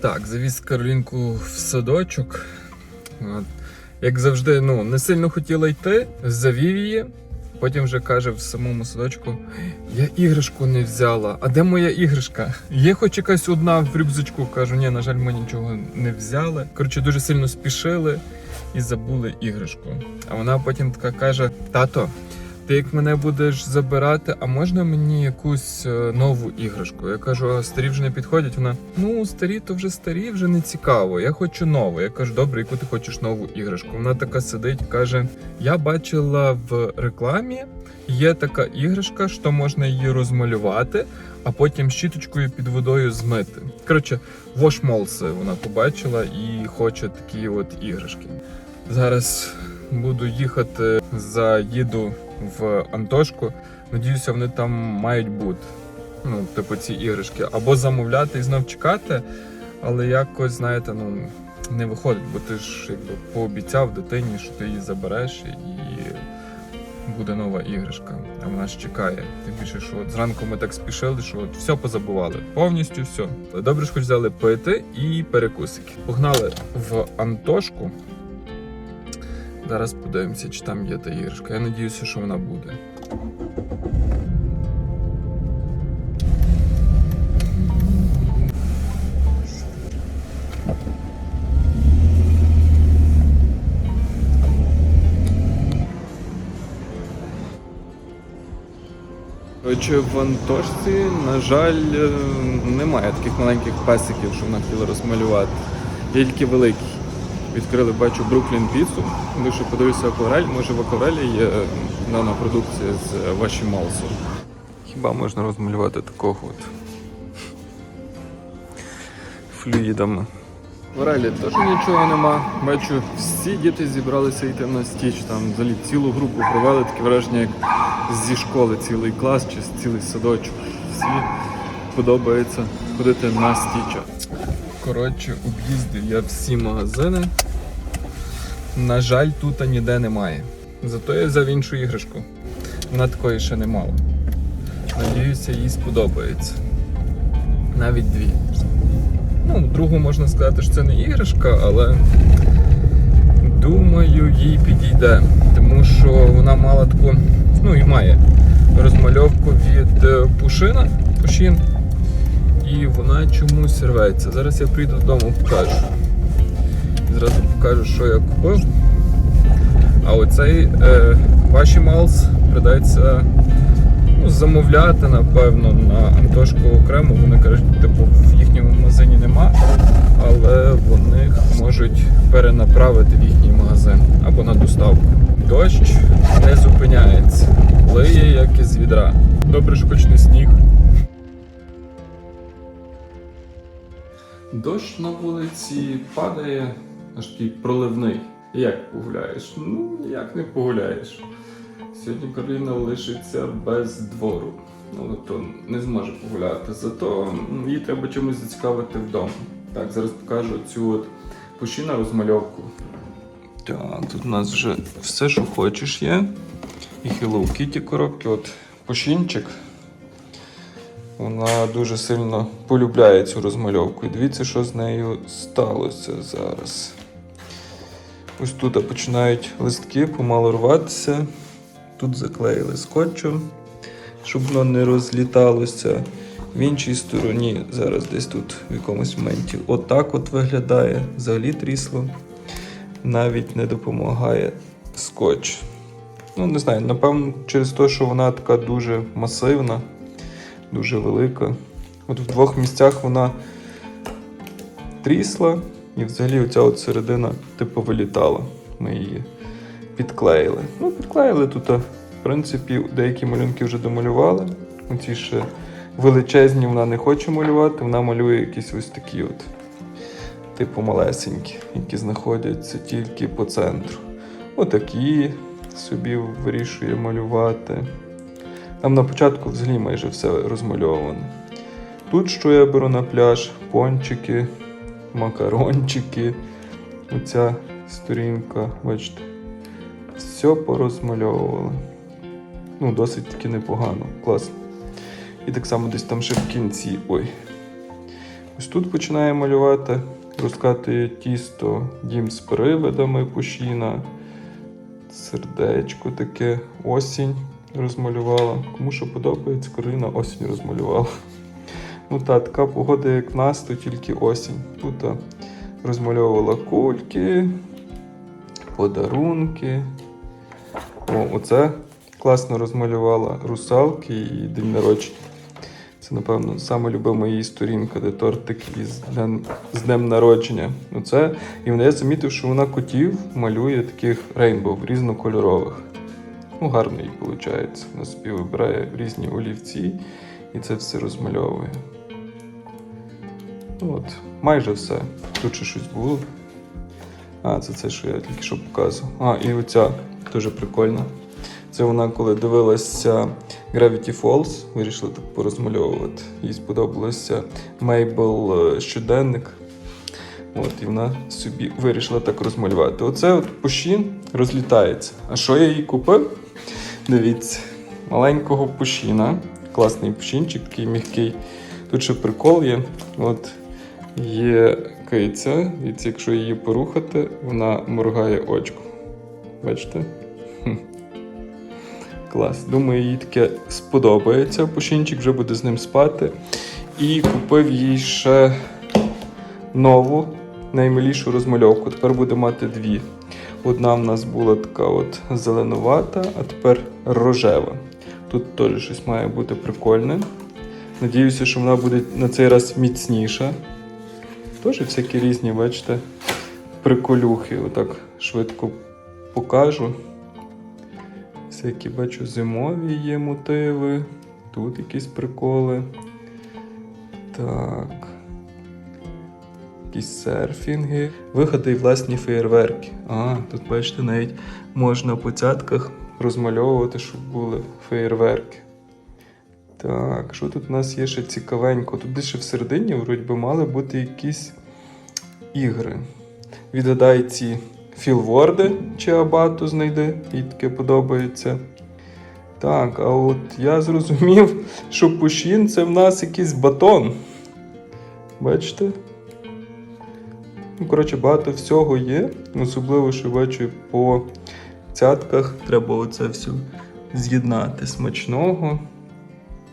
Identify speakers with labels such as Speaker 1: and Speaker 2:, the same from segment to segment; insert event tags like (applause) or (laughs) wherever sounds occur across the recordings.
Speaker 1: Так, завіз Каролінку в садочок. От. Як завжди, ну, не сильно хотіла йти, завів її. Потім вже каже в самому садочку: я іграшку не взяла. А де моя іграшка? Є хоч якась одна в рюкзачку. Кажу, ні, на жаль, ми нічого не взяли. Коротше, дуже сильно спішили і забули іграшку. А вона потім така каже: Тато, ти як мене будеш забирати, а можна мені якусь е, нову іграшку? Я кажу, старі вже не підходять. Вона ну старі, то вже старі, вже не цікаво. Я хочу нову. Я кажу, добре, яку ти хочеш нову іграшку? Вона така сидить, каже: Я бачила в рекламі, є така іграшка, що можна її розмалювати, а потім щіточкою під водою змити. Коротше, вошмолси вона побачила і хоче такі от іграшки. Зараз буду їхати, заїду в Антошку. Надіюся, вони там мають бути. Ну, типу, ці іграшки. Або замовляти і знов чекати, але якось, знаєте, ну не виходить, бо ти ж якби пообіцяв дитині, що ти її забереш і буде нова іграшка. А вона ж чекає. Тим більше, що от зранку ми так спішили, що от все позабували. Повністю все. Добре, що взяли пити і перекусики. Погнали в Антошку. Зараз подивимося, чи там є та іграшка. Я надіюся, що вона буде. Коротше, в Антошці, на жаль, е, немає таких маленьких песиків, що вона хотіла розмалювати. Тільки великі. Відкрили, бачу, Бруклін піцу. Лише подивився акварель. Може в акварелі є е, дана продукція з е, ваші малсу. Хіба можна розмалювати такого от флюїдами? В акварелі теж нічого нема. Бачу, всі діти зібралися йти на стіч. Там взагалі цілу групу провели таке враження, як зі школи цілий клас чи цілий садочок. Всі подобається ходити на стіча. Коротше, об'їздив я всі магазини. На жаль, тут ніде немає. Зато я взяв іншу іграшку. Вона такої ще не мала. Надіюся, їй сподобається. Навіть дві. Ну, другу можна сказати, що це не іграшка, але думаю, їй підійде. Тому що вона мала таку, ну і має розмальовку від е, пушина. Пушін і вона чомусь рветься. Зараз я прийду додому, покажу. Зразу покажу, що я купив. А оцей е, Вашімалс придається ну, замовляти, напевно, на Антошку окремо. Вони кажуть, типу, в їхньому магазині нема, але вони можуть перенаправити в їхній магазин або на доставку. Дощ не зупиняється, лиє як із відра. Добре, що хоч не сніг. Дощ на вулиці падає, аж такий проливний. Як погуляєш? Ну, ніяк не погуляєш. Сьогодні Кароліна лишиться без двору. Ну, тобто не зможе погуляти. Зато їй треба чимось зацікавити вдома. Так, зараз покажу цю от пушіна розмальовку. Так, тут у нас вже все, що хочеш є. І Hello Kitty коробки. От пушінчик. Вона дуже сильно полюбляє цю розмальовку. І дивіться, що з нею сталося зараз. Ось тут починають листки помало рватися. Тут заклеїли скотчем, щоб воно не розліталося. В іншій стороні, зараз десь тут в якомусь моменті, отак от виглядає. Взагалі трісло. Навіть не допомагає скотч. Ну, не знаю, напевно, через те, що вона така дуже масивна дуже велика. От в двох місцях вона трісла, і взагалі оця от середина типу вилітала. Ми її підклеїли. Ну, підклеїли тут, в принципі, деякі малюнки вже домалювали. Оці ще величезні вона не хоче малювати, вона малює якісь ось такі от, типу малесенькі, які знаходяться тільки по центру. Отакі собі вирішує малювати. Там на початку взагалі майже все розмальовано. Тут що я беру на пляж? Пончики, макарончики. Оця сторінка, бачите, все порозмальовували. Ну, досить таки непогано, класно. І так само десь там ще в кінці. Ой. Ось тут починає малювати, розкатує тісто, дім з привидами пушіна, сердечко таке, осінь розмалювала. Кому що подобається, Кароліна осінь розмалювала. Ну та така погода, як в нас, то тільки осінь. Тут розмальовувала кульки, подарунки. О, оце класно розмалювала русалки і день народження. Це, напевно, саме любима її сторінка, де тортик із днем, з днем народження. Оце. І я замітив, що вона котів малює таких рейнбоw, різнокольорових. Ну, гарно виходить. Вона собі вибирає різні олівці і це все розмальовує. Ну, От, майже все. Тут ще щось було. А, це це, що я тільки що показував. А, і оця дуже прикольна. Це вона, коли дивилася Gravity Falls, вирішила так порозмальовувати. Їй сподобалося Мейбл е, щоденник. От, і вона собі вирішила так розмалювати. Оце от пушін розлітається. А що я їй купив? Дивіться, маленького пушіна. Класний пушінчик, такий м'який. Тут ще прикол є. От є киця. Дивіться, якщо її порухати, вона моргає очком. Бачите? Клас. Думаю, їй таке сподобається. Пушінчик вже буде з ним спати. І купив їй ще нову, наймилішу розмальовку. Тепер буде мати дві. Одна в нас була така от зеленувата, а тепер рожева. Тут теж щось має бути прикольне. Надіюся, що вона буде на цей раз міцніша. Теж всякі різні, бачите, приколюхи. Отак швидко покажу. Всякі бачу зимові є мотиви. Тут якісь приколи. Так. Якісь серфінги. Виходи і власні феєрверки. А, тут, бачите, навіть можна по цятках розмальовувати, щоб були феєрверки. Так, що тут у нас є ще цікавенько? Тут ще всередині, вроді би, мали бути якісь ігри. Відгадай ці філворди чи абату знайди, їй таке подобається. Так, а от я зрозумів, що пушін це в нас якийсь батон. Бачите? Ну, коротше, багато всього є. Особливо, що бачу по цятках треба оце все з'єднати смачного.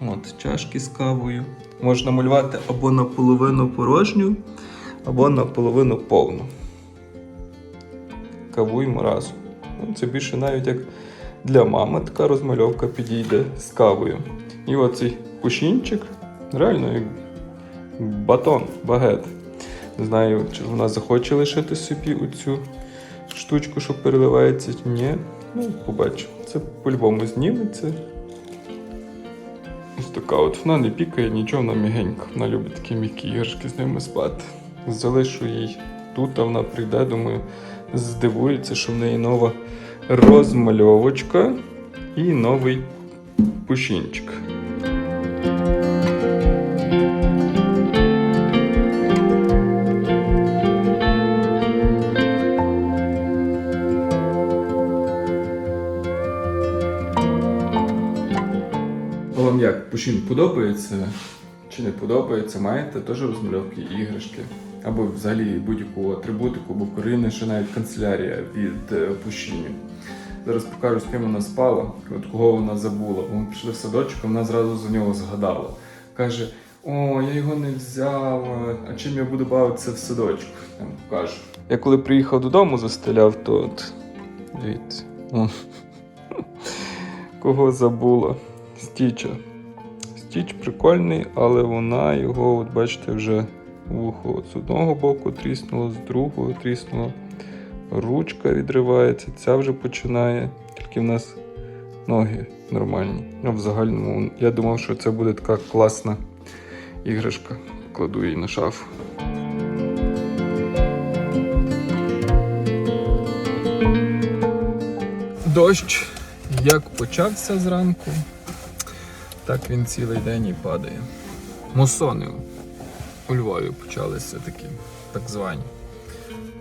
Speaker 1: От, чашки з кавою. Можна малювати або наполовину порожню, або наполовину повну. Кавуємо разом. Ну, це більше навіть як для мами така розмальовка підійде з кавою. І оцей пушінчик реально як батон, багет. Не знаю, чи вона захоче лишити собі оцю штучку, що переливається, чи ні. Ну, побачимо. Це по-любому зніметься. Така от вона не пікає, нічого, вона мігенька. Вона любить такі м'які іграшки з ними спати. Залишу їй тут, а вона прийде, думаю, здивується, що в неї нова розмальовочка і новий пушінчик. Вам пушін подобається чи не подобається, маєте теж розмальовки іграшки. Або взагалі будь-яку атрибутику, бо Корини ще навіть канцелярія від е. Зараз покажу, з ким вона спала, от кого вона забула. Бо ми пішли в садочок, вона зразу за нього згадала. Каже: О, я його не взяв, а чим я буду бавитися в садочку? Я вам покажу. Я коли приїхав додому, застеляв, то от дивіться. (laughs) Кого забула? Стіча. Стіч прикольний, але вона його, от бачите, вже вухо з одного боку тріснуло, з другого тріснуло. Ручка відривається, ця вже починає. Тільки в нас ноги нормальні. А в загальному я думав, що це буде така класна іграшка. Кладу її на шафу. Дощ як почався зранку, так він цілий день і падає. Мусони у Львові почалися такі, так звані.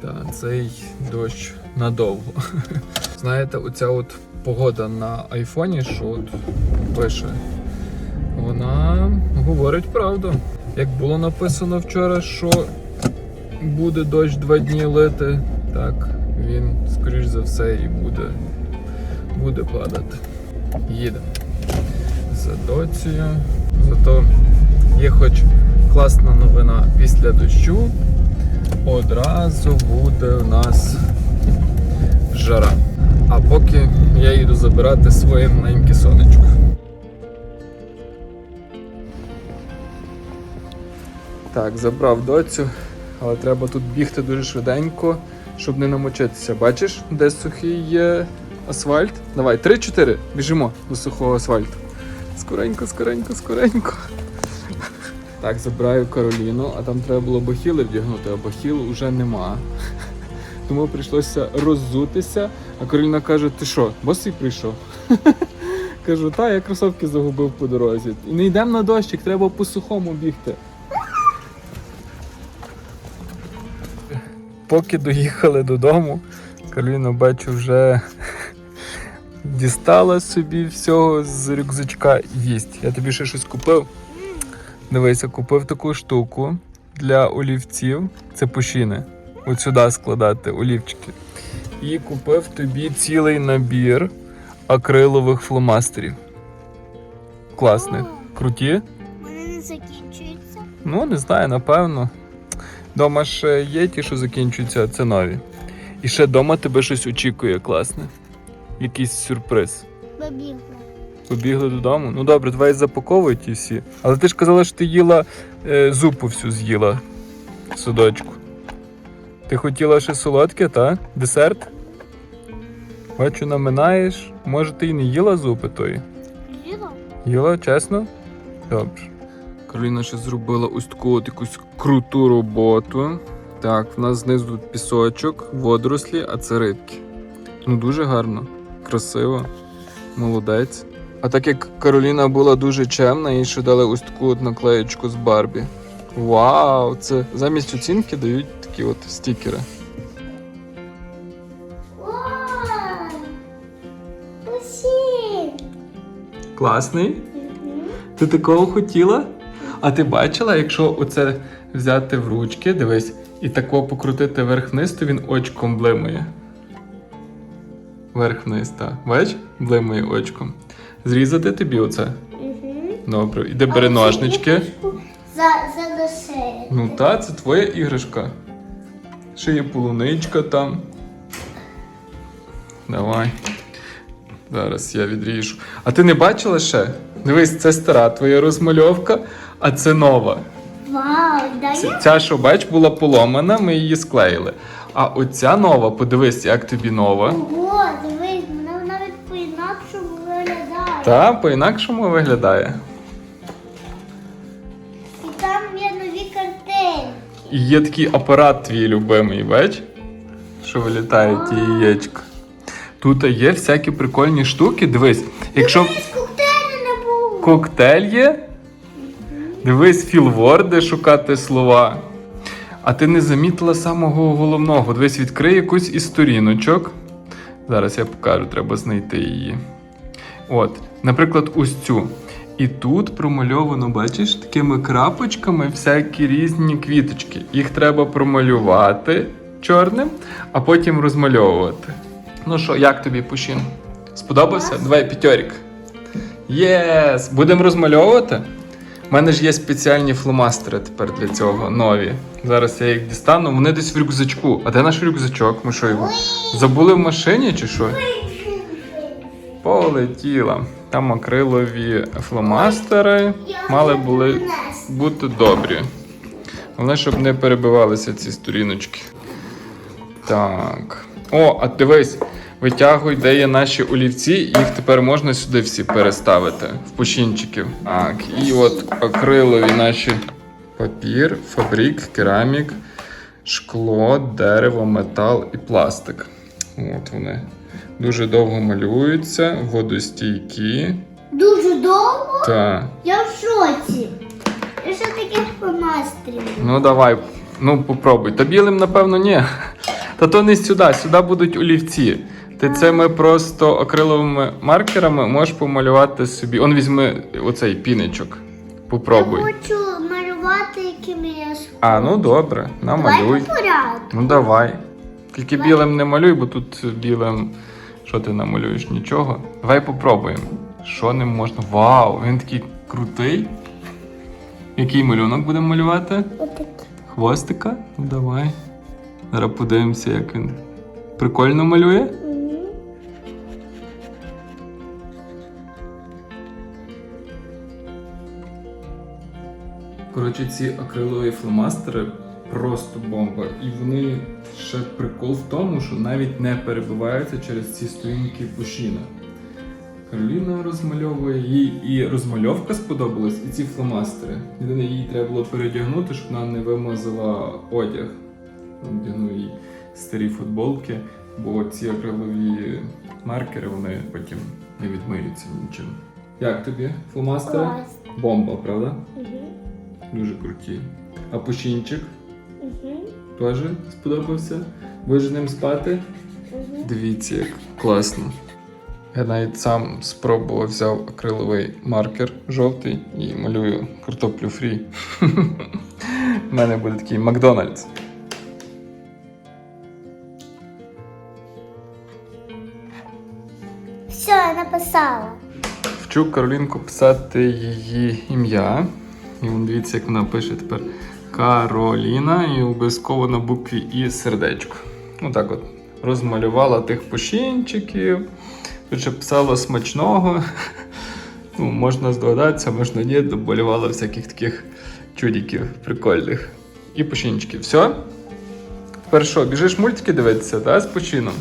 Speaker 1: Та цей дощ надовго. (laughs) Знаєте, оця от погода на айфоні, що от пише, вона говорить правду. як було написано вчора, що буде дощ два дні лити, так він, скоріш за все, і буде, буде падати. Їдемо за доцією. Зато є хоч класна новина після дощу. Одразу буде у нас жара. А поки я їду забирати своє маленьке сонечко. Так, забрав доцю, але треба тут бігти дуже швиденько, щоб не намочитися. Бачиш, де сухий є асфальт? Давай, 3-4, біжимо до сухого асфальту. Скоренько, скоренько, скоренько. Так, забираю Кароліну, а там треба було бахіли вдягнути, а бахіл уже нема. Тому прийшлося роззутися. А Кароліна каже: ти що, босий прийшов? Кажу, та, я кросовки загубив по дорозі. І не йдемо на дощик, треба по сухому бігти. Поки доїхали додому, Кароліна, бачу, вже дістала собі всього з рюкзачка їсть. Я тобі ще щось купив. Дивися, купив таку штуку для олівців. Це пушіни. От сюди складати олівчики. І купив тобі цілий набір акрилових фломастерів. Класних. Круті?
Speaker 2: Вони не закінчуються.
Speaker 1: Ну, не знаю, напевно. Дома ще є ті, що закінчуються, а це нові. І ще дома тебе щось очікує класне. Якийсь сюрприз.
Speaker 2: Побігла.
Speaker 1: Побігли додому. Ну добре, давай запаковуй ті всі. Але ти ж казала, що ти їла е, зупу всю з'їла в садочку. Ти хотіла ще солодке, та? Десерт? Бачу, наминаєш. Може, ти і не їла зупи тої?
Speaker 2: Їла?
Speaker 1: Їла, чесно? Добре. Кароліна ще зробила ось таку от якусь круту роботу. Так, в нас знизу пісочок, водорослі, а це рибки. Ну дуже гарно, красиво, молодець. А так як Кароліна була дуже чемна, їй ще дали ось таку от наклеєчку з Барбі. Вау! Це замість оцінки дають такі от стікери. Класний? Ти такого хотіла? А ти бачила, якщо оце взяти в ручки, дивись, і тако покрутити вверх-вниз, то він очком блимає. Вверх-вниз, так. Бач? Блимає очком. Зрізати тобі оце? Добре. Іди бери ножнички.
Speaker 2: За, за.
Speaker 1: Ну та, це твоя іграшка. Ще є полуничка там. Давай. Зараз я відріжу. А ти не бачила ще? Дивись, це стара твоя розмальовка, а це нова.
Speaker 2: Вау,
Speaker 1: Ця, ця, що бач, була поломана, ми її склеїли. А оця нова, подивись, як тобі нова.
Speaker 2: Ого, дивись, вона навіть по-інакшому виглядає.
Speaker 1: Та по-інакшому виглядає.
Speaker 2: І там є нові картини.
Speaker 1: І є такий апарат твій любимий, бач? Що вилітає ті яєчка. Тут є всякі прикольні штуки. Дивись, якщо
Speaker 2: Дивись, коктейлю не було.
Speaker 1: коктейль є, дивись філворди шукати слова. А ти не замітила самого головного. Дивись, відкрий якусь із сторіночок. Зараз я покажу, треба знайти її. От, наприклад, ось цю. І тут промальовано, бачиш, такими крапочками всякі різні квіточки. Їх треба промалювати чорним, а потім розмальовувати. Ну що, як тобі Пушін? Сподобався? Давай п'ятьорік. Єс! Будемо розмальовувати? У мене ж є спеціальні фломастери тепер для цього нові. Зараз я їх дістану. Вони десь в рюкзачку. А де наш рюкзачок? Ми що його? Забули в машині чи що? Полетіла. Там акрилові фломастери мали були бути добрі. Головне, щоб не перебивалися ці сторіночки. Так. О, а дивись, витягуй, де є наші олівці, їх тепер можна сюди всі переставити в пушінчиків. Так, і от акрилові наші папір, фабрик, керамік, шкло, дерево, метал і пластик. От вони. Дуже довго малюються, водостійкі.
Speaker 2: Дуже довго?
Speaker 1: Та.
Speaker 2: Я в шоці. Я ще таких фломастерів.
Speaker 1: Ну давай, ну попробуй. Та білим, напевно, ні. Та то не сюди, сюди будуть олівці. Ти це ми просто акриловими маркерами можеш помалювати собі. Он візьми оцей піничок. Попробуй.
Speaker 2: Я хочу малювати якими я схожу.
Speaker 1: А, ну добре,
Speaker 2: Давай
Speaker 1: намалюй.
Speaker 2: по порядку.
Speaker 1: Ну давай. Тільки білим не малюй, бо тут білим. Що ти намалюєш? Нічого. Давай попробуємо. Що ним можна. Вау! Він такий крутий. Який малюнок будемо малювати? Хвостика? Ну давай. Зараз подивимося, як він прикольно малює. Коротше, ці акрилові фломастери просто бомба. І вони ще прикол в тому, що навіть не перебиваються через ці сторінки пушіна. Кароліна розмальовує їй і розмальовка сподобалась, і ці фломастери. Єдине, їй треба було передягнути, щоб вона не вимазала одяг. Вдягну їй старі футболки, бо ці акрилові маркери вони потім не відмиються нічим. Як тобі фломастери? Бомба, правда?
Speaker 2: Мгм.
Speaker 1: Дуже круті. А пушінчик. Теж сподобався. Будеш з ним спати? Дивіться, як класно. Я навіть сам спробував взяв акриловий маркер жовтий і малюю картоплю фрі. (laughs) У мене буде такий Макдональдс.
Speaker 2: Все, я написала.
Speaker 1: Вчу Каролінку писати її ім'я. І вон дивіться, як вона пише тепер Кароліна і обов'язково на букві І сердечко. Отак от. Розмалювала тих пушінчиків. Тут писала смачного. Ну, можна здогадатися, можна ні, доболювала всяких таких чудиків прикольних. І пушінчиків. Все? Тепер що, біжиш мультики дивитися, та, з почином?